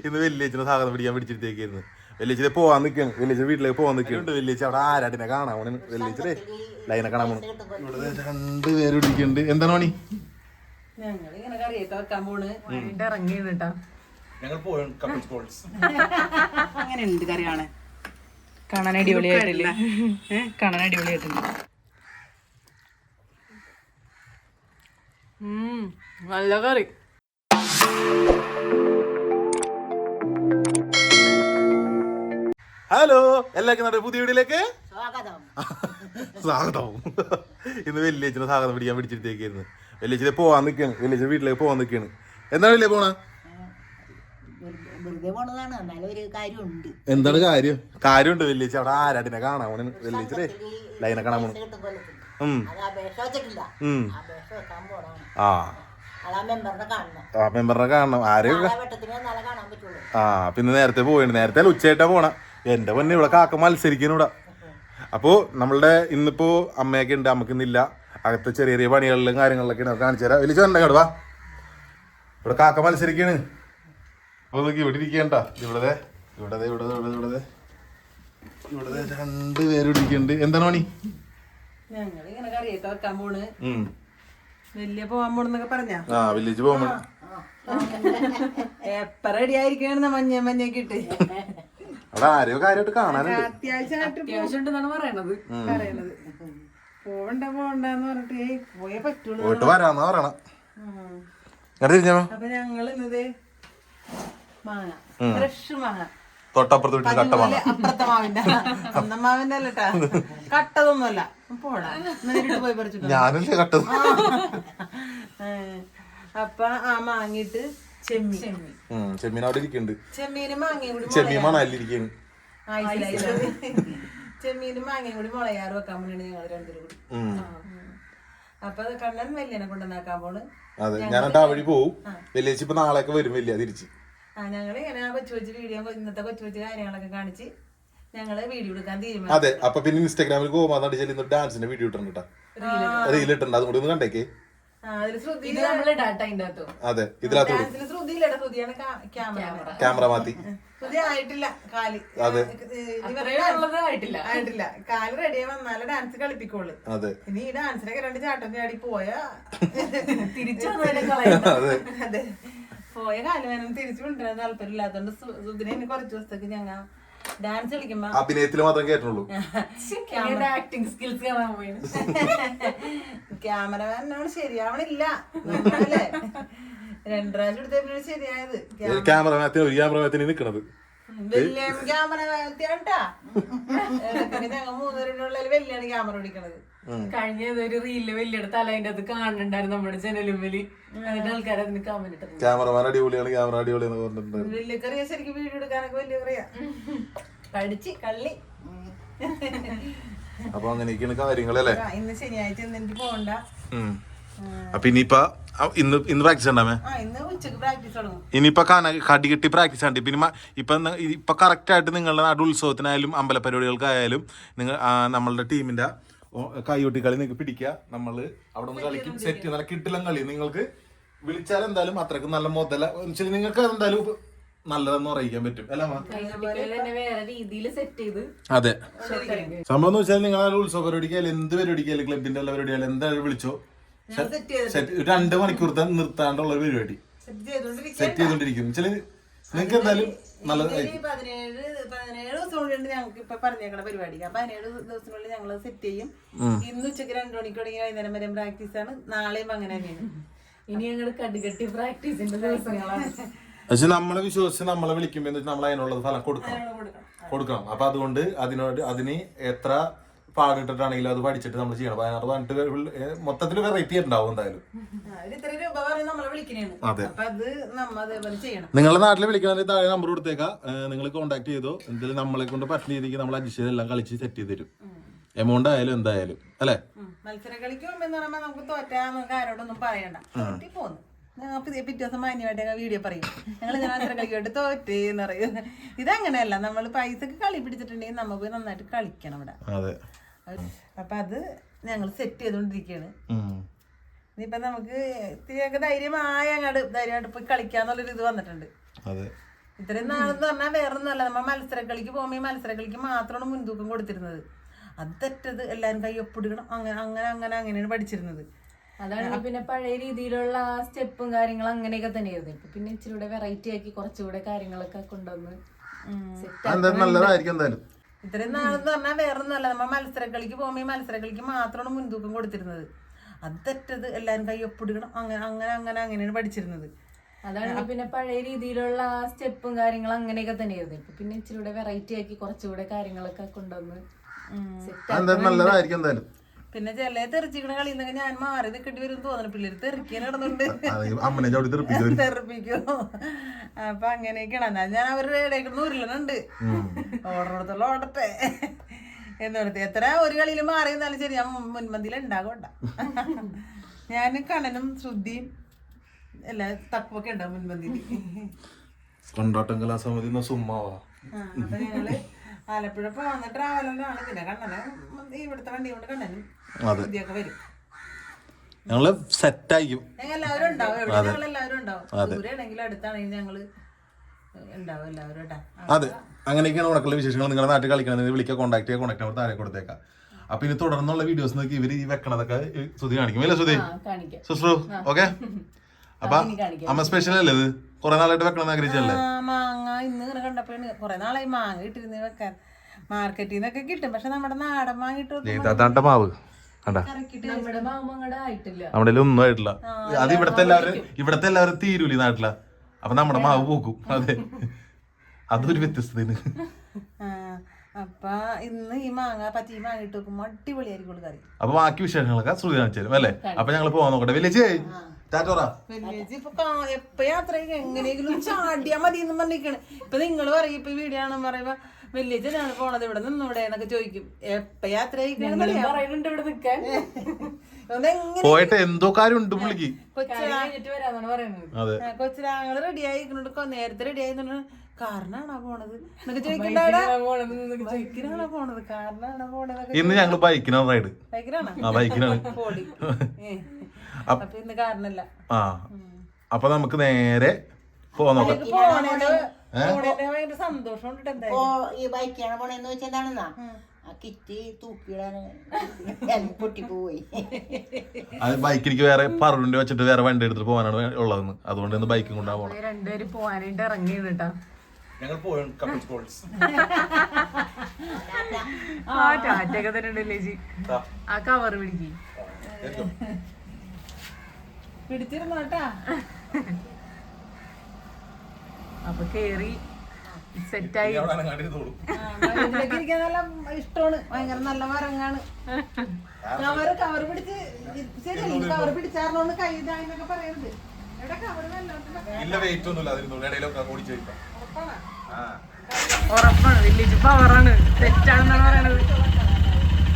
ഇന്ന് വെല്ലിയച്ചിനെ സാധനം പിടിക്കാൻ പിടിച്ചിട്ടേക്കായിരുന്നു വെല്ലിച്ചിനെ പോവാൻ നിൽക്കുന്നു വെല്ലിച്ച വീട്ടിലേക്ക് പോവാൻ നിൽക്കുന്നുണ്ട് വെല്ലിച്ച അവിടെ ആരാട്ടിനെ കാണാൻ പോണ? വെല്ലിച്ചേ ലൈനെ കാണാൻ പോണു. ഇവിടെ രണ്ട് പേര് പിടിക്കുന്നുണ്ട് എന്താണ് പണി? ഞങ്ങൾ അങ്ങനെ ഉണ്ട് കറി കാണാൻ. കാണാൻ അടിപൊളിയായിട്ടില്ലേ? കാണാൻ അടിപൊളിയായിട്ടുണ്ട് ഉം, നല്ല കറി. ഹലോ എല്ലാവർക്കും നമ്മുടെ പുതിയ വീഡിയോയിലേക്ക് സ്വാഗതം. ഇന്ന് വെല്ലിയച്ചിനെ സ്വാഗതം പിടിക്കാൻ പിടിച്ചിട്ടേക്കായിരുന്നു വെല്ലിച്ചിനെ പോവാൻ നിൽക്കാണ് വെല്ലിച്ച വീട്ടിലേക്ക് പോവാൻ നിൽക്കാണ് എന്താണ് വലിയ പോണ? എന്താണ് കാര്യം? കാര്യമുണ്ട് വെല്ലിച്ച അവിടെ ആരാടിനെ കാണാൻ പോണ? വെല്ലിച്ചേ ലൈനെ കാണാൻ പോണു. ആ അതാ മെമ്പറിനെ കാണണം. ആ മെമ്പറിനെ കാണണം. ആരെയും ആ പിന്നെ നേരത്തെ പോയിണ്ട് നേരത്തെ ഉച്ചയായിട്ടാ പോണ. എന്റെ പൊന്നെ ഇവിടെ കാക്ക മത്സരിക്കുന്നു ഇവിടെ. അപ്പോ നമ്മളുടെ ഇന്നിപ്പോ അമ്മയൊക്കെ ഉണ്ട് അമ്മയ്ക്ക് ഇന്നില്ല അകത്തെ ചെറിയ ചെറിയ പണികളിലും കാര്യങ്ങളിലൊക്കെ ഉണ്ട്. കാണിച്ചു തരാം. വലിയ ചേട്ടൻ കേട്ടോ ഇവിടെ കാക്ക മത്സരിക്കാണ്. അപ്പൊ നോക്കി ഇവിടെ ഇരിക്കണ്ട. ഇവിടെ ഇവിടെ ഇവിടെ ഇവിടെ ഇവിടെ. ഇവിടെ രണ്ടു പേര് ഇരിക്കുന്നുണ്ട്. എന്താണ് പണി? ഞങ്ങൾ ഇങ്ങനെ കറിയൊക്കെ വെക്കാൻ പോണ്. വലിയ പോവാൻ പോണെന്നൊക്കെ പറഞ്ഞാ? ആ വില്ലേജ് പോകുമ്പോ എപ്പ റെഡി ആയിരിക്കണെന്ന് മഞ്ഞ മഞ്ഞൊക്കെ ഇട്ട്. അവിടെ ആരെയോ കാര്യമായിട്ട് കാണാനുണ്ട്. പോവണ്ട പോവണ്ടെന്ന് പറഞ്ഞിട്ട് പോയേ പറ്റുള്ളൂ പോയിട്ട് വരാന്നാ പറയണ. അപ്പൊ ഇന്നത് മാങ്ങ ഫ്രഷ് മാങ്ങ. തൊട്ടപ്പുറത്ത് വീട്ടിൽ കട്ട അതുപോലെ അപ്പുറത്തെ മാവിന്റെ സ്വന്തം മാവിന്റെ അല്ലട്ടാ കട്ടതൊന്നുമല്ല. പോടാ. നേരിട്ട് പോയി പറിച്ചിട്ട് ഞാനല്ലേ കട്ടത്. അപ്പൊ ആ മാങ്ങിട്ട് ചെമ്മീൻ. അവിടെ ഇരിക്കുന്നുണ്ട് ചെമ്മീനും മാങ്ങ കൂടി ചെമ്മീൻ മണലിരിക്കുന്നു. ചെമ്മീനും മാങ്ങയും കൂടി മുളയാറ് വെക്കാൻ വേണ്ടിയാണ് ഞങ്ങൾ രണ്ടുപേരും കൂടി. അപ്പൊ അത് കണ്ണൻ വല്യനെ കൊണ്ടുവന്നാക്കാൻ പോണ്. അതെ ഞാൻ ആ വഴി പോവും. വെള്ളിയാഴ്ച ഇപ്പൊ നാളെയൊക്കെ വരും വലിയ തിരിച്ച്. ആ ഞങ്ങൾ ഇങ്ങനെ കൊച്ചു കൊച്ചു വീഡിയോ ഇന്നത്തെ കൊച്ചു കൊച്ചു കാര്യങ്ങളൊക്കെ കാണിച്ച് ഞങ്ങൾ വീഡിയോ എടുക്കാൻ തീരുമാനം അതെ അപ്പൊ പിന്നെ ഇൻസ്റ്റാഗ്രാമിൽ പോകുമ്പോ അടിച്ചാൽ ഇന്ന് ഡാൻസിന്റെ വീഡിയോ ഇട്ടുണ്ട് കേട്ടോ റീൽ ഇട്ടുണ്ട് അതുകൊണ്ട് ഒന്ന് കണ്ടേക്ക്. ആ അതിൽ ശ്രുതി ഇത് നമ്മൾ ഡാറ്റ അതിന്റെ അതെ ഇതിനകത്ത് ക്യാമറ. ക്യാമറ. മാറ്റി. ആയിട്ടില്ല കാൽ. അതെ. ആയിട്ടില്ല. ആയിട്ടില്ല. കാൽ റെഡി വന്നാലേ ഡാൻസ് കളിപ്പിക്കുള്ളൂ. അതെ. ഇനി ഈ ഡാൻസിനൊക്കെ രണ്ട് ചാട്ടം ചാടി പോയാ തിരിച്ചു പോയ കാലം തിരിച്ചു കൊണ്ടുവരാൻ താല്പര്യം ഇല്ലാത്തോണ്ട് സുദിനെ ഇനി കുറച്ച് ദിവസത്തേക്ക് ഞങ്ങ ഡാൻസ് കളിക്കുമ്പോ അഭിനയത്തിൽ മാത്രം കേട്ടുള്ളൂ ആക്ടിങ് സ്കിൽസ് കാണാൻ പോയി ക്യാമറമാനോട് ശരിയാവണില്ല. അല്ലേ രണ്ടു പ്രാവശ്യം എടുത്തപ്പോഴാണ് ശരിയായത്. ക്യാമറമാത്തിന് ഒരു ക്യാമറമാത്തിന് നിക്കണത്. വലിയ ക്യാമറ ഞങ്ങൾ മൂന്നുപേരുടെ വലിയാണ് ക്യാമറ ഓടിക്കണത് കഴിഞ്ഞ ഒരു റീലിൽ വലിയെടുത്ത് അല്ല അതിന്റെ അത് കാണുന്നുണ്ടായിരുന്നു നമ്മുടെ ജനലും വലി എന്നിട്ട് ആൾക്കാർ അതിന് കമന്റ് ക്യാമറമാൻ അടിപൊളിയാണ് ക്യാമറ അടിപൊളിയാണ് പറഞ്ഞിട്ടുണ്ട്. വലിയ കറിയാ ശരിക്കും വീഡിയോ എടുക്കാനൊക്കെ വലിയ കറിയാ. പഠിച്ച് കള്ളി. അപ്പൊ അങ്ങനെയൊക്കെയാണ് കാര്യങ്ങളല്ലേ ഇന്ന് ശനിയാഴ്ച ഇന്ന് എനിക്ക് പോകണ്ട. അപ്പൊ ഇനിയിപ്പോ ഇന്ന് ഇന്ന് പ്രാക്ടീസ് ഉണ്ടാവേ ആ ഇന്ന് ഉച്ചയ്ക്ക് പ്രാക്ടീസ് തുടങ്ങും. ഇനിയിപ്പോ കടി കെട്ടി പ്രാക്ടീസ് ഉണ്ട്. പിന്നെ ഇപ്പൊ ഇപ്പൊ കറക്റ്റ് ആയിട്ട് നിങ്ങളുടെ നാട് ഉത്സവത്തിനായാലും അമ്പല പരിപാടികൾക്കായാലും നിങ്ങൾ നമ്മളുടെ ടീമിന്റെ കൈയൊട്ടി കളി നിങ്ങൾക്ക് പിടിക്കുക. നമ്മൾ അവിടെ നിന്ന് കളിക്കും. സെറ്റ് നല്ല കിട്ടില്ല കളി. നിങ്ങൾക്ക് വിളിച്ചാൽ എന്തായാലും അത്രക്കും നല്ല മുതല നിങ്ങൾക്ക് എന്തായാലും നല്ലതെന്ന് അറിയിക്കാൻ പറ്റും. അല്ല അതെ. സംഭവം എന്ന് വെച്ചാൽ നിങ്ങൾ ഉത്സവ പരിപാടിക്കായാലും എന്ത് പരിപാടിക്കായാലും ക്ലബിന്റെ എല്ലാ പരിപാടിയാലും എന്തായാലും വിളിച്ചോ. രണ്ട് മണിക്കൂർ നിർത്താണ്ടുള്ള ഒരു പരിപാടി. സെറ്റ് ചെയ്തോണ്ടിരിക്കും ചില നിങ്ങൾക്ക് എന്തായാലും നല്ല ഈ പതിനേഴ് പതിനേഴ് ദിവസം കൊണ്ട് ഞങ്ങൾക്ക് ഇപ്പൊ പറഞ്ഞേക്കണ പരിപാടി. അപ്പൊ പതിനേഴ് ദിവസത്തിനുള്ളിൽ ഞങ്ങൾ സെറ്റ് ചെയ്യും. ഇന്ന് ഉച്ചയ്ക്ക് രണ്ടു മണിക്ക് തുടങ്ങി വൈകുന്നേരം വരെ പ്രാക്ടീസ് ആണ്. നാളെയും അങ്ങനെ തന്നെയാണ്. ഇനി ഞങ്ങൾ കടുകട്ടി പ്രാക്ടീസിന്റെ ദിവസങ്ങളാണ്. പക്ഷെ നമ്മളെ വിശ്വസിച്ച് നമ്മളെ വിളിക്കുമ്പോൾ നമ്മൾ അതിനുള്ള ഫലം കൊടുക്കണം. കൊടുക്കണം. അപ്പൊ അതുകൊണ്ട് അതിനോട് അതിന് എത്ര പാടിട്ടിട്ടാണെങ്കിലും അത് പഠിച്ചിട്ട് നമ്മൾ ചെയ്യണം. അതിനകത്ത് പറഞ്ഞിട്ട് മൊത്തത്തിൽ വെറൈറ്റി ഉണ്ടാവും എന്തായാലും. അതെ. നിങ്ങളുടെ നാട്ടിൽ വിളിക്കണമെങ്കിൽ താഴെ നമ്പർ കൊടുത്തേക്കാം. നിങ്ങൾ കോൺടാക്ട് ചെയ്തോ? എന്തായാലും നമ്മളെ കൊണ്ട് പറ്റുന്ന രീതിക്ക് നമ്മൾ അഡ്ജസ്റ്റ് ചെയ്ത് എല്ലാം കളിച്ച് സെറ്റ് ചെയ്ത് തരും. എമൗണ്ട് ആയാലും എന്തായാലും. അല്ലേ? ഉം. മത്സര കളിക്കും എന്ന് നമുക്ക് തോറ്റാ നമുക്ക് ആരോടൊന്നും പറയണ്ട തോറ്റി പോന്നു. ഞങ്ങൾ പിറ്റേ പിറ്റേ ദിവസം മാന്യമായിട്ട് ഞങ്ങൾ വീഡിയോ പറയും ഞങ്ങൾ കളിക്കോട്ട് ഇതങ്ങനെയല്ല. നമ്മൾ പൈസക്ക് കളി പിടിച്ചിട്ടുണ്ടെങ്കിൽ നമുക്ക് നന്നായിട്ട് കളിക്കണം ഇവിടെ. അപ്പൊ അത് ഞങ്ങൾ സെറ്റ് ചെയ്തോണ്ടിരിക്കാണ്. ഇനിയിപ്പൊ നമുക്ക് ഇത്തിരിയൊക്കെ ധൈര്യമായ അങ്ങോട്ട് ധൈര്യമായിട്ട് പോയി കളിക്കാന്നുള്ളൊരു ഇത് വന്നിട്ടുണ്ട്. അതെ. ഇത്രയും നാളെന്ന് പറഞ്ഞാൽ വേറൊന്നുമല്ല. നമ്മ മത്സരക്കളിക്ക് പോകുമ്പോൾ ഈ മത്സരക്കളിക്ക് മാത്രമാണ് മുൻതൂക്കം കൊടുത്തിരുന്നത്. അത് തെറ്റത്. എല്ലാവരും കൈ ഒപ്പിടുക്കണം അങ്ങനെ അങ്ങനെ അങ്ങനെ അങ്ങനെയാണ് പഠിച്ചിരുന്നത്. അതാണ് പിന്നെ പഴയ രീതിയിലുള്ള ആ സ്റ്റെപ്പും കാര്യങ്ങളും അങ്ങനെയൊക്കെ തന്നെയായിരുന്നു. ഇപ്പൊ പിന്നെ ഇച്ചിരി കൂടെ വെറൈറ്റി ആക്കി കുറച്ചുകൂടെ കാര്യങ്ങളൊക്കെ കൊണ്ടുവന്ന് നല്ലതായിരിക്കും എന്തായാലും. ഇത്രയും നാളെന്ന് പറഞ്ഞാൽ വേറൊന്നുമല്ല നമ്മൾ മത്സരക്കളിക്ക് പോകുമ്പോൾ ഈ മത്സരക്കളിക്ക് മാത്രമാണ് മുൻതൂക്കം കൊടുത്തിരുന്നത്. അത് തെറ്റത്. എല്ലാവരും കൈ ഒപ്പിടുക്കണം അങ്ങനെ അങ്ങനെ അങ്ങനെ അങ്ങനെയാണ് പഠിച്ചിരുന്നത്. അതാണ് പിന്നെ പഴയ രീതിയിലുള്ള ആ സ്റ്റെപ്പും കാര്യങ്ങളും അങ്ങനെയൊക്കെ തന്നെയായിരുന്നു. ഇപ്പൊ പിന്നെ ഇച്ചിരി കൂടെ വെറൈറ്റി ആക്കി കുറച്ചുകൂടെ കാര്യങ്ങളൊക്കെ കൊണ്ടുവന്ന് നല്ലതായിരിക്കും എന്തായാലും. പിന്നെ ചില തെറിച്ചിക്കണ കളി എന്നൊക്കെ ഞാൻ മാറി നിൽക്കേണ്ടി വരും തോന്നുന്നു പിള്ളേർ തെറിക്കാൻ ചവിട്ടി തെറിപ്പിക്കും. തെറിപ്പിക്കും. അപ്പൊ അങ്ങനെയൊക്കെയാണ്. എന്നാൽ ഞാൻ അവരുടെ ഇടയ്ക്ക് ഉരുളനുണ്ട് ഓർഡറെടുത്തുള്ള ഓടട്ടെ. എന്നിടത്ത് എത്ര ഒരു കളിയിൽ മാറി എന്നാലും ശരി ഞാൻ മുൻപന്തിയിൽ ഉണ്ടാകണ്ട ഞാൻ കണനും ശ്രുതിയും എല്ലാ തക്കുവൊക്കെ ഉണ്ടാവും മുൻപന്തിയിൽ. കൊണ്ടാട്ടം കലാസമിതി സുമ്മാവാ ആലപ്പുഴ പോകുന്ന ട്രാവലറിലാണ് പിന്നെ കണ്ണന് ഇവിടുത്തെ വണ്ടി കൊണ്ട് കണ്ണനും അതെ. ഞങ്ങൾ സെറ്റായിരിക്കും. അതെ. അങ്ങനെയൊക്കെയാണ് ഉണക്കുള്ള വിശേഷങ്ങൾ. നിങ്ങളുടെ നാട്ടിൽ കളിക്കണമെന്ന് വിളിക്കുക കോൺടാക്ട് ചെയ്യുക കോൺടാക്ട് നമ്പർ താഴെ കൊടുത്തേക്കാം അപ്പൊ ഇനി തുടർന്നുള്ള വീഡിയോസ് നോക്കി ഇവർ ഈ വെക്കണതൊക്കെ ശ്രുതി കാണിക്കും. അല്ലേ ശ്രുതി? സുശ്രു ഓക്കെ അപ്പൊ അമ്മ സ്പെഷ്യൽ അല്ലേ ഇത്? കുറെ നാളായിട്ട് വെക്കണം ആഗ്രഹിച്ചല്ലേ മാങ്ങ ഇന്ന് ഇങ്ങനെ കണ്ടപ്പോഴാണ് കുറെ നാളായി മാങ്ങ ഇട്ടിരുന്ന് വെക്കാൻ. മാർക്കറ്റിൽ നിന്നൊക്കെ കിട്ടും. പക്ഷെ നമ്മുടെ നാടൻ മാങ്ങ ഇട്ട് മാവ്. കണ്ട? നമ്മുടെ ഒന്നും ആയിട്ടില്ല. അത് ഇവിടത്തെ എല്ലാവരും ഇവിടത്തെ എല്ലാവരും തീരൂലി നാട്ടില. അപ്പൊ നമ്മുടെ മാവ് പോക്കും അതെ. അതൊരു വ്യത്യസ്തതയാണ്. അപ്പൊ ഇന്ന് ഈ മാങ്ങ പറ്റി ഈ മാങ്ങ ഇട്ട് വെക്കുമ്പോ അടിപൊളിയായിരിക്കും കറി. അപ്പൊ ബാക്കി വിശേഷങ്ങളൊക്കെ ശ്രുതി കാണിച്ചു തരും അല്ലേ? അപ്പൊ ഞങ്ങൾ പോവാൻ നോക്കട്ടെ. ഇപ്പൊ എപ്പ യാത്ര എങ്ങനെയെങ്കിലും ചാടിയാ മതി എന്ന് പറഞ്ഞിരിക്കണേ. ഇപ്പൊ നിങ്ങൾ പറയും ഇപ്പൊ വീടാണെന്ന് പറയുമ്പോ വലിയച്ഛനാണ് പോണത് ഇവിടെ നിന്ന് ഇവിടെ എന്നൊക്കെ ചോദിക്കും. എപ്പ യാത്ര പറയുന്നുണ്ട് ഇവിടെ നിൽക്കാൻ അതെങ്ങനെ പോയിട്ട് എന്തോ കാര്യം ഉണ്ട് പുള്ളിക്ക് കൊച്ചു കഴിഞ്ഞിട്ട് വരാന്നാണ് പറയുന്നത്. അതെ. കൊച്ചിരാങ്ങൾ റെഡി ആയിക്കുന്നുണ്ട് നേരത്തെ റെഡി ആയി കാറിനാണോ പോണത്? എന്നൊക്കെ ചോദിക്കണ്ടാടാ പോണത് കാരണാണോ പോണത്? ഇന്ന് ഞങ്ങൾ ബൈക്കിനാണ് റൈഡ്. ബൈക്കിനാണോ? ആ ബൈക്കിനാണ്. അപ്പൊ ഇന്ന് കാറിനല്ല. ആ. അപ്പൊ നമുക്ക് നേരെ പോവാൻ ഈ ബൈക്കാണ് പോണെന്ന് വെച്ചാൽ എന്താണെന്നാ ആ കിറ്റ് തൂക്കിയിടാന് പൊട്ടിപ്പോയി. അത് ബൈക്കിലേക്ക് വേറെ പറവിന്റെ വെച്ചിട്ട് വേറെ വണ്ടി എടുത്തിട്ട് പോകാനാണ് ഉള്ളതെന്ന്. അതുകൊണ്ട് ഇന്ന് ബൈക്കും കൊണ്ടാ പോണം. രണ്ടുപേരും പോവാനായിട്ട് ഇറങ്ങിയാണ് കേട്ടാ ഞങ്ങൾ പോയി കപ്പിൾ സ്പോർട്സ് ആ ടാറ്റൊക്കെ തന്നെ ജി ആ. കവർ പിടിക്ക്. പിടിച്ചിരുന്നു കേട്ടാ അപ്പൊ കേറി സെറ്റായി നല്ല ഇഷ്ടമാണ്. ഭയങ്കര നല്ല മരങ്ങാണ് കവർ കവർ പിടിച്ച് ശരി കവർ പിടിച്ചാറിനോണ്ട് കൈ ഇതായെന്നൊക്കെ പറയരുത്. ഇല്ല വെയിറ്റ് ഒന്നുമില്ല. അതിന് ഇടയിലൊക്കെ ഓടിച്ചു വെക്കാം ഉറപ്പാണ്. വില്ലേജ് പവറാണ് തെറ്റാണെന്നാണ് പറയണത്.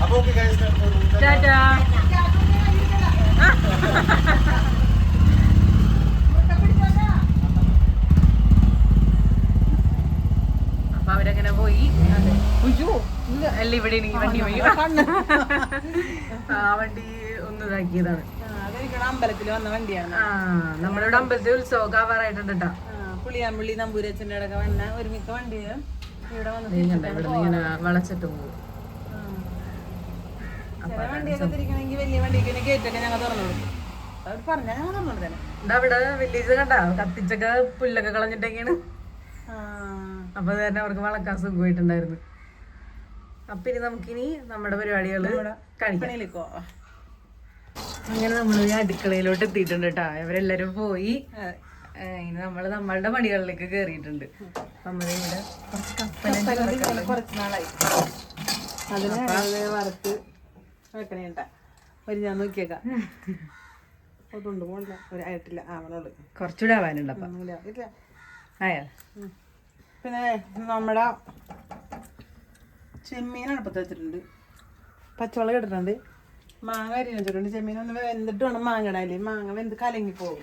അപ്പൊ ടാറ്റാ അപ്പൊ അവരങ്ങനെ പോയി ഉയ്യോ, ഇല്ല. അല്ല ഇവിടെ വണ്ടി പോയി ആ വണ്ടി ഒന്ന് ഇതാക്കിയതാണ്. അമ്പലത്തിൽ വന്ന വണ്ടിയാണ്. ആ നമ്മളിവിടെ അമ്പലത്തിൽ ഉത്സവമൊക്കെ ആവാറായിട്ടുണ്ട് കേട്ടാ പുളിയാമ്പള്ളി നമ്പൂരച്ചന്റെ ഒക്കെ വന്ന ഒരുമിക്ക വണ്ടിയാണ് ഇവിടെ വന്ന് ഇങ്ങനെ വളച്ചിട്ട് പോകും. ചില വണ്ടിയൊക്കെ തിരിക്കണമെങ്കിൽ വലിയ വണ്ടിക്ക് ഗേറ്റൊക്കെ ഞങ്ങൾ തുറന്നു കൊടുക്കും അവർ പറഞ്ഞാൽ ഞങ്ങൾ തുറന്നു കൊടുത്തേനെ ഇതാ ഇവിടെ വില്ലേജ് കണ്ട കത്തിച്ചൊക്കെ പുല്ലൊക്കെ കളഞ്ഞിട്ടൊക്കെയാണ്. അപ്പൊ തന്നെ അവർക്ക് വളക്കാൻ സുഖമായിട്ടുണ്ടായിരുന്നു. അപ്പൊ ഇനി നമുക്കിനി നമ്മുടെ കാണിക്കാം പോവാം. അങ്ങനെ നമ്മൾ ഈ അടുക്കളയിലോട്ട് എത്തിയിട്ടുണ്ട് കേട്ടാ ഇവരെല്ലാരും പോയി. ഇനി നമ്മൾ നമ്മളുടെ പണികളിലേക്ക് കേറിയിട്ടുണ്ട്. നമ്മളിവിടെ കുറച്ച് നാളായി. അതിനെ വറുത്ത് ഒരു ഞാൻ നോക്കിയേക്കാം. അതുണ്ട് പോണില്ല. ഒരു ആയിട്ടില്ല. ആവണുള്ളു കുറച്ചുകൂടെ ആവാനുണ്ട് അപ്പൊ. ഇല്ല ഇല്ല. ആയാ? പിന്നെ നമ്മുടെ ചെമ്മീൻ അടുപ്പത്ത് വെച്ചിട്ടുണ്ട്. പച്ചവള ഇട്ടിട്ടുണ്ട്. മാങ്ങ അരി വെച്ചിട്ടുണ്ട്. ചെമ്മീൻ ഒന്ന് വെന്തിട്ട് വേണം മാങ്ങ ഇടാല്ലേ മാങ്ങ വെന്ത് കലങ്ങി പോകും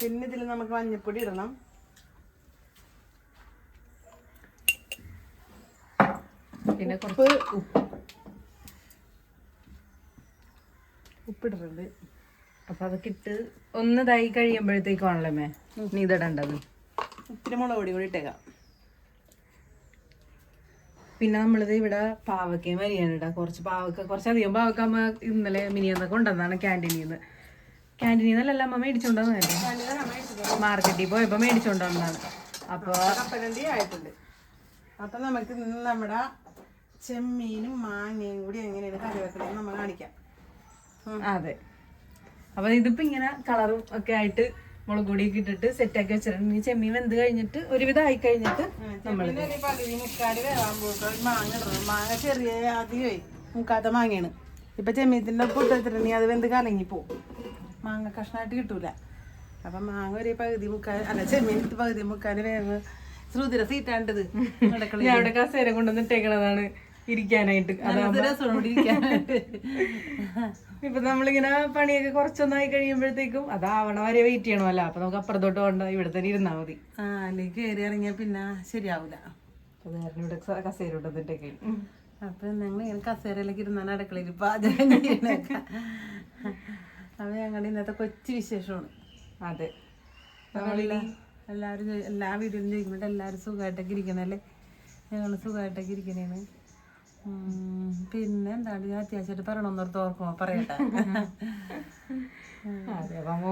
പിന്നെ ഇതിൽ നമുക്ക് മഞ്ഞപ്പൊടി ഇടണം. പിന്നെ ഉപ്പ്. ഉപ്പ്. ഉപ്പിട്ടിട്ടുണ്ട് അപ്പൊ അതൊക്കെ ഇട്ട് ഒന്ന് ഇതായി കഴിയുമ്പോഴത്തേക്കാണല്ലോ മേ? നീ ഇതിടണ്ടത്. ഇത്തിരി മുളക് പൊടി കൂടി ഇട്ടേക്കാം. പിന്നെ നമ്മളിത് ഇവിടെ പാവക്കയും വരികയാണ് കേട്ടോ കുറച്ച് പാവക്ക കുറച്ചധികം പാവക്ക അമ്മ ഇന്നലെ മിനിയെന്നൊക്കെ ഉണ്ടെന്നാണ് ക്യാന്റീനിൽ നിന്ന് ക്യാന്റീനിൽ നിന്നല്ല അമ്മ മേടിച്ചോണ്ടെന്നല്ലേ മാർക്കറ്റിൽ പോയപ്പോൾ മേടിച്ചുകൊണ്ടുവന്നതാണ് അപ്പോൾ ആയിട്ടുണ്ട്. അപ്പൊ നമുക്ക് ഇന്ന് നമ്മുടെ ചെമ്മീനും മാങ്ങയും കൂടി എങ്ങനെയാണ് കറി വെക്കണമെന്ന് നമ്മൾ കാണിക്കാം അതെ. അപ്പൊ ഇതിപ്പോ ഇങ്ങനെ കളറും ഒക്കെ ആയിട്ട് മുളക് പൊടിയൊക്കെ ഇട്ടിട്ട് സെറ്റാക്കി വെച്ചിട്ടുണ്ട്. ഇനി ചെമ്മീൻ വെന്ത് കഴിഞ്ഞിട്ട് ഒരുവിധം ആയി കഴിഞ്ഞിട്ട് മാങ്ങ ചെറിയ അധികമായി മുക്കാത്ത മാങ്ങയാണ്. ഇപ്പൊ ചെമ്മീത്തിന്റെ ഒപ്പം ഇട്ടിട്ടുണ്ടെങ്കിൽ അത് വെന്ത് കലങ്ങി പോകും മാങ്ങ കഷ്ണമായിട്ട് കിട്ടൂല. അപ്പൊ മാങ്ങ ഒരു പകുതി മുക്കാൽ അല്ല ചെമ്മീൻ പകുതി മുക്കാൽ വേവ്. ശ്രുതിര സീറ്റാണ്ടത് ഞാൻ അവിടെ കസേര കൊണ്ടുവന്നിട്ടേക്കണതാണ് ഇരിക്കാനായിട്ട്. ഇപ്പൊ നമ്മളിങ്ങനെ പണിയൊക്കെ കുറച്ചൊന്നായി കഴിയുമ്പോഴത്തേക്കും അതാവണ വരെ വെയിറ്റ് ചെയ്യണമല്ലോ. അപ്പൊ നമുക്ക് അപ്പുറത്തോട്ട് പോകണ്ട ഇവിടെ തന്നെ ഇരുന്നാ മതി. അല്ലെങ്കിൽ കയറി ഇറങ്ങിയാൽ പിന്നെ ശരിയാവൂല. ഇവിടെ അപ്പൊ ഞങ്ങൾ ഇങ്ങനെ കസേരയിലേക്ക് ഇരുന്നാണ് അടുക്കളയിൽ പാചകം ചെയ്യണൊക്കെ അപ്പൊ ഞങ്ങളുടെ ഇന്നത്തെ കൊച്ചു വിശേഷമാണ്. അതെ. എല്ലാവരും എല്ലാ വീഡിയോയിലും ചോദിക്കുന്നുണ്ട് എല്ലാവരും സുഖമായിട്ടൊക്കെ ഇരിക്കണല്ലേ ഞങ്ങൾ സുഖമായിട്ടൊക്കെ ഇരിക്കണേണ് പിന്നെ എന്താണ്? ഞാൻ അത്യാവശ്യമായിട്ട് പറയണമെന്നോർത്ത് ഓർക്കുമ്പോ പറയട്ടെ.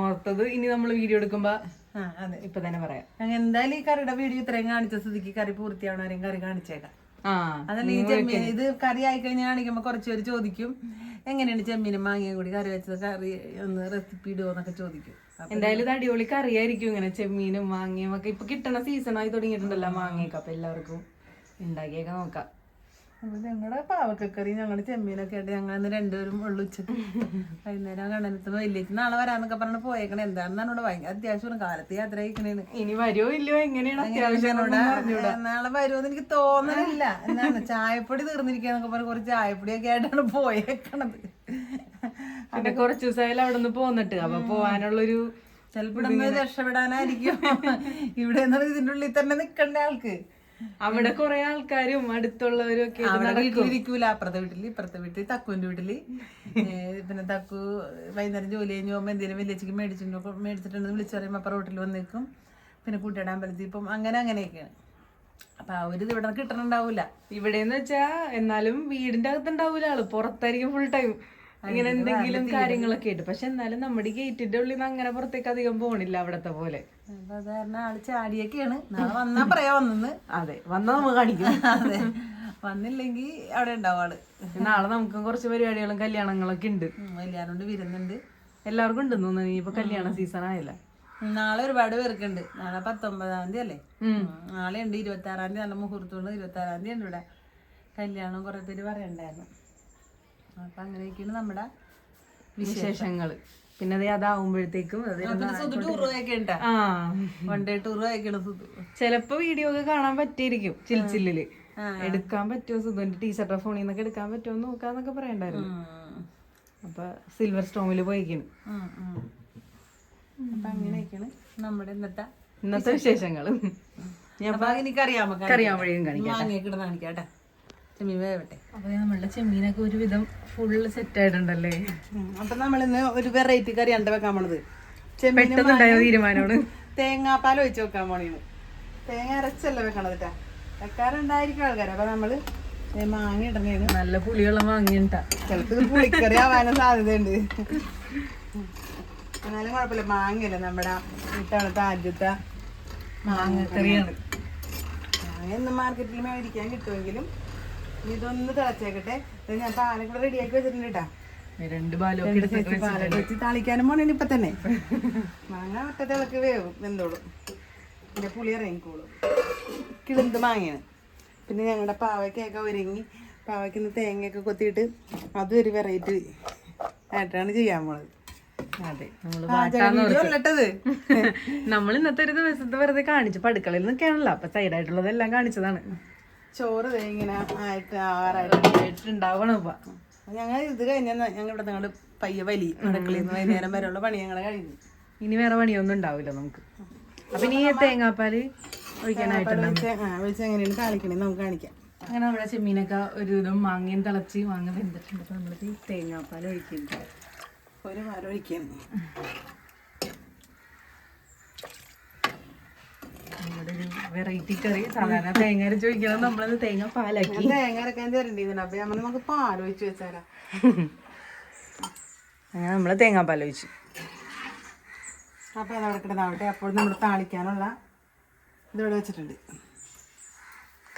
ഓർത്തത് ഇനി നമ്മൾ വീഡിയോ എടുക്കുമ്പോ അതെ. ഇപ്പൊ തന്നെ പറയാം. ഞങ്ങൾ എന്തായാലും ഈ കറിയുടെ വീഡിയോ ഇത്രയും കാണിച്ച സ്ഥിതിക്ക് കറി പൂർത്തിയാവണവരെയും കറി കാണിച്ചേക്കാം. അതല്ല ഈ ചെമ്മീൻ ഇത് കറി ആയി കഴിഞ്ഞാൽ കാണിക്കുമ്പോൾ കുറച്ച് പേര് ചോദിക്കും എങ്ങനെയാണ് ചെമ്മീനും മാങ്ങയും കൂടി കറി വെച്ചത്? കറി ഒന്ന് റെസിപ്പി ഇടുമോ എന്നൊക്കെ ചോദിക്കും. എന്തായാലും ഇത് അടിപൊളി കറിയായിരിക്കും ഇങ്ങനെ ചെമ്മീനും മാങ്ങയും ഒക്കെ. ഇപ്പൊ കിട്ടണ സീസൺ ആയി തുടങ്ങിയിട്ടുണ്ടല്ലോ മാങ്ങയൊക്കെ. അപ്പൊ എല്ലാവർക്കും ഉണ്ടാക്കിയൊക്കെ നോക്കാം. അപ്പൊ ഞങ്ങളുടെ പാവക്കക്കറി ഞങ്ങളുടെ ചെമ്മീനൊക്കെ ആയിട്ട് ഞങ്ങൾ ഇന്ന് രണ്ടുപേരും ഉള്ളു ഉച്ചയ്ക്ക്. വൈകുന്നേരം കണ്ണനത്ത് വലിയേക്ക് നാളെ വരാന്നൊക്കെ പറഞ്ഞ് പോയേക്കണ. എന്താണെന്നാണ് ഇവിടെ ഭയങ്കര അത്യാവശ്യമാണ് കാലത്ത് യാത്ര അയക്കണേന്ന് ഇനി വരുമോ ഇല്ലയോ എങ്ങനെയാണ് അത്യാവശ്യം വരുമോ നാളെ വരുമെന്ന് എനിക്ക് തോന്നണില്ല. എന്നാണ് ചായപ്പൊടി തീർന്നിരിക്കാന്നൊക്കെ പറഞ്ഞ് കുറച്ച് ചായപ്പൊടിയൊക്കെ ആയിട്ടാണ് പോയേക്കണത്. പിന്നെ കുറച്ച് ദിവസമായാലും അവിടെ നിന്ന് പോന്നിട്ട്. അപ്പൊ പോവാനുള്ളൊരു ചെലപ്പോ രക്ഷപ്പെടാനായിരിക്കും. ഇവിടെ ഇതിന്റെ ഉള്ളിൽ തന്നെ നിക്കണ്ട ആൾക്ക്. അവിടെ കുറെ ആൾക്കാരും അടുത്തുള്ളവരും ഒക്കെ അപ്പുറത്തെ വീട്ടിൽ ഇപ്പുറത്തെ വീട്ടിൽ തക്കുവിന്റെ വീട്ടിൽ. പിന്നെ തക്കു വൈകുന്നേരം ജോലി കഴിഞ്ഞ് പോകുമ്പോ എന്തെങ്കിലും വലിയച്ചക്ക് മേടിച്ചിട്ടുണ്ടോ? മേടിച്ചിട്ടുണ്ടെന്ന് വിളിച്ചു പറയുമ്പോ അപ്പുറം വീട്ടിൽ വന്ന് നിൽക്കും പിന്നെ കൂട്ടിയുടെ അമ്പലത്തിൽ ഇപ്പം അങ്ങനെ അങ്ങനെയൊക്കെയാണ്. അപ്പൊ ആ ഒരു ഇവിടെ കിട്ടണുണ്ടാവൂല. ഇവിടെന്ന് വെച്ചാ എന്നാലും വീടിന്റെ അകത്ത് ഉണ്ടാവൂല ആൾ. പുറത്തായിരിക്കും ഫുൾ ടൈം ഇങ്ങനെ എന്തെങ്കിലും കാര്യങ്ങളൊക്കെ ഉണ്ട് പക്ഷെ എന്നാലും നമ്മുടെ ഗേറ്റിന്റെ ഉള്ളിൽ നിന്ന് അങ്ങനെ പുറത്തേക്ക് അധികം പോണില്ല അവിടത്തെ പോലെ. സാധാരണ ആൾ ചാടിയൊക്കെയാണ്. നാളെ വന്നാ പറയാ വന്നെന്ന്. അതെ വന്നാ നമ്മൾ കാണിക്കും. അതെ. വന്നില്ലെങ്കിൽ അവിടെ ഉണ്ടാവും ആൾ. നാളെ നമുക്കും കുറച്ച് പരിപാടികളും കല്യാണങ്ങളൊക്കെ ഉണ്ട്. വലിയാനോണ്ട് വരുന്നുണ്ട്. എല്ലാവർക്കും ഉണ്ട് തോന്നുന്നു ഇപ്പൊ കല്യാണ സീസൺ ആയല്ല. നാളെ ഒരുപാട് പേർക്കുണ്ട്. നാളെ പത്തൊമ്പതാം തീയതി അല്ലേ? നാളെ ഉണ്ട് ഇരുപത്തി ആറാം തീയതി നല്ല മുഹൂർത്തമുണ്ട് ഇരുപത്തി ആറാം തീയതി ഉണ്ട് ഇവിടെ. കല്യാണം കുറെ പേര് പറയണ്ടായിരുന്നു. അപ്പൊ അങ്ങനെയൊക്കെയാണ് നമ്മുടെ വിശേഷങ്ങൾ പിന്നെ അതേ അതാവുമ്പോഴത്തേക്കും ചിലപ്പോ വീഡിയോ ഒക്കെ കാണാൻ പറ്റിയിരിക്കും ചിൽച്ചില്ലിൽ എടുക്കാൻ പറ്റുമോ സുധുവിന്റെ ടീച്ചറുടെ ഫോണിൽ നിന്നൊക്കെ എടുക്കാൻ പറ്റുമോ നോക്കാന്നൊക്കെ പറയണ്ടായിരുന്നു. അപ്പൊ സിൽവർ സ്റ്റോമിൽ പോയിക്കണ്. അപ്പൊ അങ്ങനെയൊക്കെയാണ് നമ്മുടെ ഇന്നത്തെ ഇന്നത്തെ വിശേഷങ്ങൾ. ഞാൻ അറിയാൻ കറിയാൻ വഴിയും കാണിക്കാം കാണിക്കാട്ടെ ചെമ്മീൻ വേവട്ടെ അപ്പൊ നമ്മളുടെ ചെമ്മീനൊക്കെ ഒരുവിധം ഫുള്ള് സെറ്റ് ആയിട്ടുണ്ടല്ലേ. അപ്പൊ നമ്മളിന്ന് ഒരു വെറൈറ്റി കറിയാണ് വെക്കാൻ പോണത്. പെട്ടെന്നുണ്ടായ തീരുമാനമാണ്. തേങ്ങാപ്പാൽ ഒഴിച്ച് വെക്കാൻ പോണേണ്. തേങ്ങ അരച്ചല്ല വെക്കണത് കേട്ടാ വെക്കാറുണ്ടായിരിക്കും ആൾക്കാർ അപ്പൊ നമ്മൾ മാങ്ങ ഇടണേണ്. നല്ല പുളിയുള്ള മാങ്ങ ചിലപ്പോ ഇത് പുളിക്കറി ആവാനും സാധ്യതയുണ്ട്. എന്നാലും കുഴപ്പമില്ല. മാങ്ങയല്ലേ നമ്മുടെ വീട്ടാണത്തെ ആദ്യത്തെ മാങ്ങ കറിയാണ് മാങ്ങ ഇന്ന് മാർക്കറ്റിൽ മേടിക്കാൻ കിട്ടുമെങ്കിലും ഇതൊന്ന് തിളച്ചേക്കട്ടെ. ഞാൻ പാലൊക്കെ കൂടെ റെഡിയാക്കി വെച്ചിട്ടുണ്ട് കേട്ടാ രണ്ട് പാലൊക്കെ വെച്ച് താളിക്കാനും പോണേ ഇപ്പൊ തന്നെ. മാങ്ങ ഒറ്റ തിളക്ക് വേവും വെന്തോളും. പിന്നെ പുളി ഇറങ്ങിക്കോളും. കിളുന്ത് മാങ്ങയാണ്. പിന്നെ ഞങ്ങളുടെ പാവയ്ക്കൊക്കെ ഒരുങ്ങി പാവയ്ക്ക് തേങ്ങയൊക്കെ കൊത്തിയിട്ട് അതും ഒരു വെറൈറ്റി ആയിട്ടാണ് ചെയ്യാൻ പോണത്. നമ്മൾ ഇന്നത്തെ ഒരു ദിവസത്തെ വെറുതെ കാണിച്ചു അടുക്കളയിൽ നിൽക്കാണല്ലോ. അപ്പൊ സൈഡായിട്ടുള്ളതെല്ലാം കാണിച്ചതാണ്. ചോറ് ഇങ്ങനെ ആയിട്ട് ആറായിട്ട് ഉണ്ടാവണം ഇപ്പൊ ഞങ്ങൾ ഇത് കഴിഞ്ഞാൽ ഞങ്ങൾ ഇവിടെ നിങ്ങളുടെ പയ്യ വലി അടുക്കളയിൽ നിന്ന് വൈകുന്നേരം വരെയുള്ള പണി ഞങ്ങൾ കഴിഞ്ഞു. ഇനി വേറെ പണിയൊന്നും ഉണ്ടാവില്ല നമുക്ക്. അപ്പൊ ഇനി തേങ്ങാപ്പാൽ തേങ്ങാപ്പാൽ ഒഴിക്കാനായിട്ട് എങ്ങനെയാണ് കാണിക്കണേ നമുക്ക് കാണിക്കാം. അങ്ങനെ നമ്മുടെ ചെമ്മീനൊക്കെ ഒരു വിധം മാങ്ങയും തിളച്ച് മാങ്ങ വെന്തിട്ടുണ്ട്. അപ്പൊ നമ്മൾ തേങ്ങാപ്പാൽ ഒഴിക്കുന്നുണ്ട്. ഒരു മരം ഒഴിക്കണം നമ്മുടെ വെറൈറ്റി കറി സാധാരണ തേങ്ങ അരച്ച് വയ്ക്കണം നമ്മളത് തേങ്ങ പാലാക്കി. തേങ്ങ അരക്കാൻ തരണ്ടിരുന്നു അപ്പൊ നമ്മൾ നമുക്ക് പാലൊഴിച്ച് വെച്ചാലാ? അങ്ങനെ നമ്മൾ തേങ്ങാപ്പാൽ ഒഴിച്ചു. അപ്പൊ അതവിടെ കിടന്നാവട്ടെ. അപ്പോൾ നമ്മൾ താളിക്കാനുള്ള ഇതിവിടെ വെച്ചിട്ടുണ്ട്.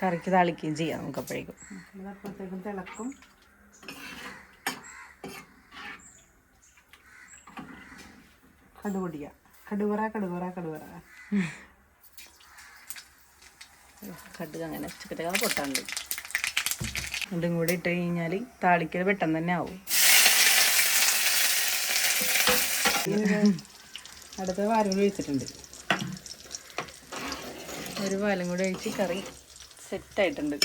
കറിക്ക് താളിക്കുകയും ചെയ്യാം നമുക്ക് അപ്പോഴേക്കും. അപ്പോഴത്തേക്കും തിളക്കും. കടുപൊടിയ കടുവറ കടുവറ കടുവറ കടുക് അങ്ങനെ ചക്കച്ചക്ക പൊട്ടാണ്ട്. രണ്ടും കൂടി ഇട്ട് കഴിഞ്ഞാൽ താളിക്കൽ പെട്ടെന്ന് തന്നെ ആവും. അടുത്ത വാരം കൂടി ഒഴിച്ചിട്ടുണ്ട്. ഒരു പാലും കൂടി ഒഴിച്ച് കറി സെറ്റായിട്ടുണ്ട്.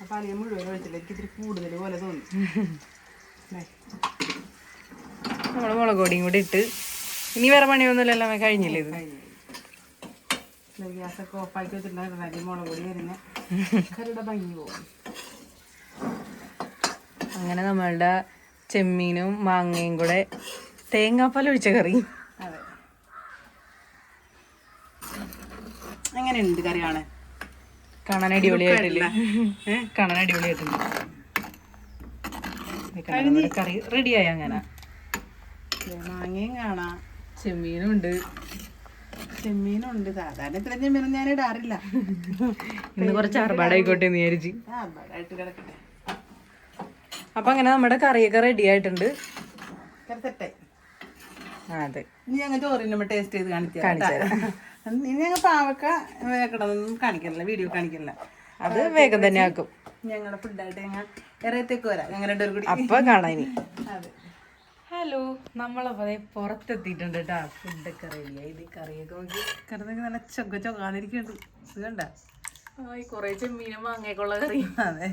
അപ്പൊ അലിയ മുഴുവൻ ഒഴിച്ചില്ല. എനിക്ക് ഇത്തിരി കൂടുതൽ പോലെ തോന്നി. നമ്മൾ മുളക് പൊടിയും കൂടി ഇട്ട്. ഇനി വേറെ പണിയൊന്നുമില്ലല്ലോ കഴിഞ്ഞില്ലേ ഇത്? ഗ്യാസൊക്കെ ഓഫാക്കി വെച്ചിട്ടുണ്ടായിരുന്നു മുളക് പൊടി വരുന്ന കറിയുടെ ഭംഗി പോകും അങ്ങനെ നമ്മളുടെ ചെമ്മീനും മാങ്ങയും കൂടെ തേങ്ങാപ്പാൽ ഒഴിച്ച കറി. അതെ. എങ്ങനെയുണ്ട് കറി കാണാൻ കാണാൻ അടിപൊളിയായിട്ടില്ലേ? കാണാൻ അടിപൊളിയായിട്ടുണ്ട് കറി റെഡിയായി അങ്ങനെ. മാങ്ങയും കാണാം. ചെമ്മീനും ഉണ്ട് ചെമ്മീനുണ്ട് സാധാരണ ഇത്ര ചെമ്മീനും ഞാൻ ഇടാറില്ല. ഇന്ന് കുറച്ച് അർബാടായിക്കോട്ടെ എന്ന് വിചാരിച്ച്. കിടക്കട്ടെ. അപ്പൊ അങ്ങനെ നമ്മുടെ കറിയൊക്കെ റെഡി ആയിട്ടുണ്ട്. ആ, അതെ. ഇനി ഞങ്ങൾ ചോറിനുമ്പോ ടേസ്റ്റ് ചെയ്ത് കാണിച്ചു ഇനി ഞങ്ങൾ പാവക്ക കാണിക്കണില്ല വീഡിയോ കാണിക്കണില്ല. അത് വേഗം തന്നെ ആക്കും. ഞങ്ങളുടെ ഫുഡായിട്ട് ഞങ്ങൾ ഇറയത്തേക്ക് വരാം. ഞങ്ങൾ രണ്ടുപേരും കൂടി. അപ്പൊ കാണാൻ അതെ. ഹലോ നമ്മളപ്പോ ദേ പുറത്തെത്തിയിട്ടുണ്ട് കേട്ടാ ഫുഡൊക്കെ റെഡിയായി ഇത് കറിയൊക്കെ നോക്കി. കിടന്നൊക്കെ നല്ല ചൊക്ക ചൊക്കാതിരിക്കുന്നുണ്ട് സുഖണ്ട ഈ കൊറേ ചെമ്മീനും മാങ്ങയൊക്കെയുള്ള കറി. അതെ.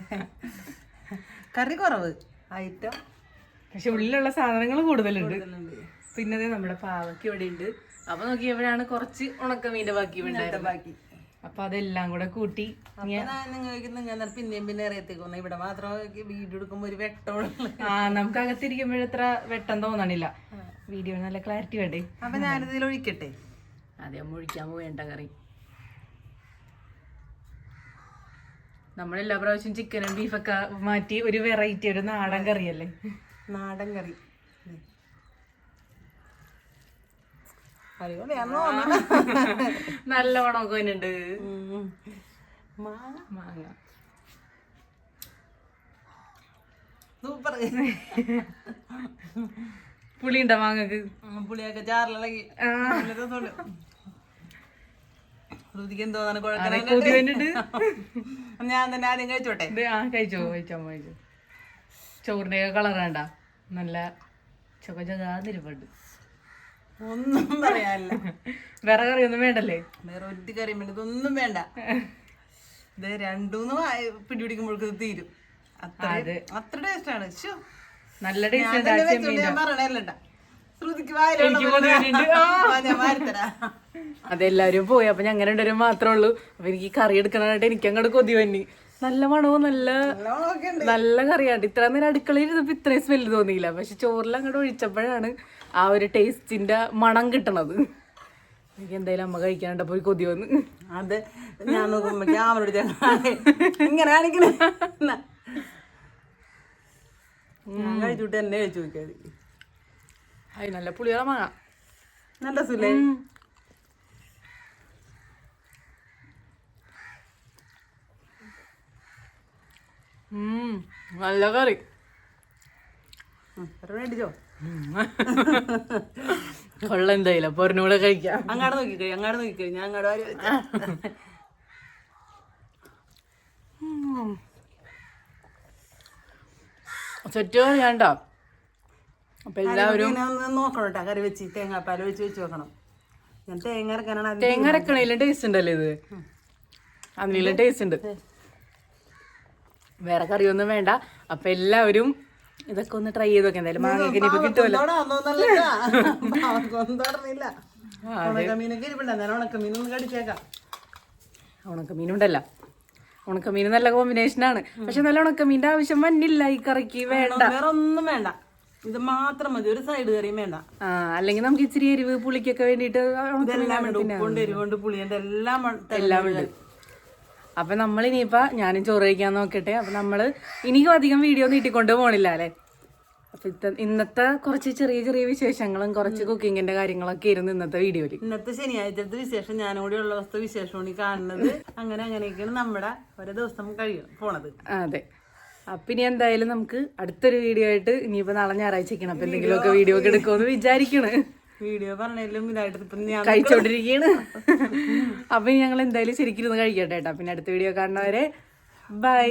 കറി കുറവ്. ഐറ്റം പക്ഷെ ഉള്ളിലുള്ള സാധനങ്ങൾ കൂടുതലുണ്ട്. പിന്നെ നമ്മുടെ പാവയ്ക്ക് ഇവിടെ ഉണ്ട് അപ്പൊ നോക്കിയപ്പോഴാണ് കുറച്ച് ഉണക്കമീന്റെ ബാക്കി ബാക്കി. അപ്പൊ അതെല്ലാം കൂടെ കൂട്ടി നിങ്ങൾക്ക് നിങ്ങൾ പിന്നെയും പിന്നെ ഇറയത്തേക്ക് ഇവിടെ മാത്രം വീഡിയോ എടുക്കുമ്പോ ഒരു വെട്ടമുള്ള ആ നമുക്ക് അകത്തിരിക്കുമ്പോഴത്ര വെട്ടം തോന്നണില്ല. വീഡിയോ നല്ല ക്ലാരിറ്റി വേണ്ടേ? അപ്പൊ ഞാനിതിൽ ഒഴിക്കട്ടെ? അതെ ഒഴിക്കാൻ വേണ്ട കറി. നമ്മളെല്ലാ പ്രാവശ്യം ചിക്കനും ബീഫൊക്കെ മാറ്റി ഒരു വെറൈറ്റി ഒരു നാടൻ കറിയല്ലേ? നാടൻ കറി. നല്ല ഉണക്കം ഉണ്ട്. മാങ്ങ. സൂപ്പർ. പുളിയുണ്ടോ മാങ്ങക്ക്? പുളിയൊക്കെ ചാറിലിളകി ശ്രുതിക്ക് ഞാൻ തന്നെ ആദ്യം കഴിച്ചോട്ടെ. ആ കഴിച്ചോ കഴിച്ചോ കഴിച്ചോ. ചോറിന്റെ കളർ വേണ്ട നല്ല ചുക ചകാതിരിപ്പുണ്ട് ഒന്നും പറയാനില്ല. വേറെ കറി ഒന്നും വേണ്ടല്ലേ? വേറെ ഒരു കറിയും വേണ്ട. ഇതൊന്നും വേണ്ട. ഇത് രണ്ടൂന്ന് പിടിപിടിക്കുമ്പോഴേക്കും ഇത് തീരും. അത്ര അത്ര ടേസ്റ്റ് ആണ്. നല്ല ടേസ്റ്റ് പറയണല്ല അതെല്ലാരും പോയി. അപ്പൊ ഞങ്ങനെ രണ്ടുപേരും മാത്രമേ ഉള്ളൂ. അപ്പൊ എനിക്ക് കറി എടുക്കണായിട്ട് എനിക്ക് അങ്ങോട്ട് കൊതി വന്നി. നല്ല മണവും നല്ല നല്ല കറിയാണ്. ഇത്ര നേരം അടുക്കളയിൽ ഇരുന്നപ്പോ ഇത്രയും സ്മെല്ല് തോന്നിയില്ല. പക്ഷെ ചോറിൽ അങ്ങോട്ട് ഒഴിച്ചപ്പോഴാണ് ആ ഒരു ടേസ്റ്റിന്റെ മണം കിട്ടണത്. എനിക്ക് എന്തായാലും അമ്മ കഴിക്കാനുണ്ട്? പോയി കൊതി വന്ന് അത് ഞാൻ നോക്കുമ്പോ ക്യാമറ ഇങ്ങനെ കാണിക്കണേ. കഴിച്ചിട്ട് എന്നെ കഴിച്ചു നോക്കിയത് അത് നല്ല പുളിയുള്ള മാങ്ങ. നല്ല സുലേ ഉം, നല്ല കറി. മേടിച്ചോ കൊള്ള എന്തായാലും അപ്പൊ ഒരെണ്ണം കൂടെ കഴിക്കാം. അങ്ങാട് നോക്കിക്കഴി അങ്ങാട് നോക്കിക്കഴി ഞാൻ അങ്ങോട്ട് വാരി സെറ്റ് വേണ്ട അപ്പൊ എല്ലാവരും നോക്കണം കേട്ടോ കറി വെച്ച് തേങ്ങാപ്പാൽ വെച്ച് വെച്ച് നോക്കണം ഞാൻ തേങ്ങ ഇറക്കാനാണ് തേങ്ങ അരക്കണേലും ടേസ്റ്റ് ഉണ്ടല്ലേ ഇത്? അതിനെല്ലാം ടേസ്റ്റ് ഉണ്ട്. വേറെ കറിയൊന്നും വേണ്ട. അപ്പൊ എല്ലാവരും ഇതൊക്കെ ഒന്ന് ട്രൈ ചെയ്ത് നോക്കാം എന്തായാലും. മാങ്ങയ്ക്ക് ഇനിയിപ്പോ കിട്ടുമല്ലോ. കടിച്ചേക്കാം ഉണക്കമീനുണ്ടല്ലോ ഉണക്കമീൻ നല്ല കോമ്പിനേഷൻ ആണ്. പക്ഷെ നല്ല ഉണക്കമീന്റെ ആവശ്യം വന്നില്ല ഈ കറിക്ക്. വേണ്ട. വേറെ ഒന്നും വേണ്ട. ഇത് മാത്രം മതി. ഒരു സൈഡ് കറിയും വേണ്ട. ആ അല്ലെങ്കിൽ നമുക്ക് ഇച്ചിരി എരിവ് പുളിക്കൊക്കെ വേണ്ടിട്ട് ഉണ്ട് ഉപ്പുണ്ട് എരിവുണ്ട് പുളിയുണ്ട് എല്ലാം എല്ലാം ഉണ്ട്. അപ്പൊ നമ്മൾ ഇനിയിപ്പോ ഞാനും ചോറ് കഴിക്കാൻ നോക്കട്ടെ. അപ്പൊ നമ്മൾ ഇനിയും അധികം വീഡിയോ നീട്ടിക്കൊണ്ട് പോണില്ല അല്ലെ? അപ്പൊ ഇത്ത- ഇന്നത്തെ കുറച്ച് ചെറിയ ചെറിയ വിശേഷങ്ങളും കുറച്ച് കുക്കിങ്ങിന്റെ കാര്യങ്ങളൊക്കെ ഇരുന്ന് ഇന്നത്തെ വീഡിയോയിൽ ഇന്നത്തെ ശനിയാഴ്ചത്തെ വിശേഷം ഞാനും കൂടി ഉള്ള ദിവസത്തെ വിശേഷമാണ് ഈ കാണുന്നത്. അങ്ങനെ അങ്ങനെയൊക്കെയാണ് നമ്മുടെ ഓരോ ദിവസം കഴിയും പോണത്. അതെ. അപ്പൊ ഇനി എന്തായാലും നമുക്ക് അടുത്തൊരു വീഡിയോ ആയിട്ട് ഇനിയിപ്പോ നാളെ ഞായറാഴ്ചക്കണം അപ്പൊ എന്തെങ്കിലുമൊക്കെ വീഡിയോ ഒക്കെ എടുക്കുമെന്ന് വിചാരിക്കണ്. വീഡിയോ പറഞ്ഞാലും ഇതായിട്ട് ഞാൻ കഴിച്ചോണ്ടിരിക്കണ് അപ്പൊ ഞങ്ങൾ എന്തായാലും ശരിക്കും ഇരുന്ന് കഴിക്കട്ടെ കേട്ടോ പിന്നെ അടുത്ത വീഡിയോ കാണുന്നവരെ ബൈ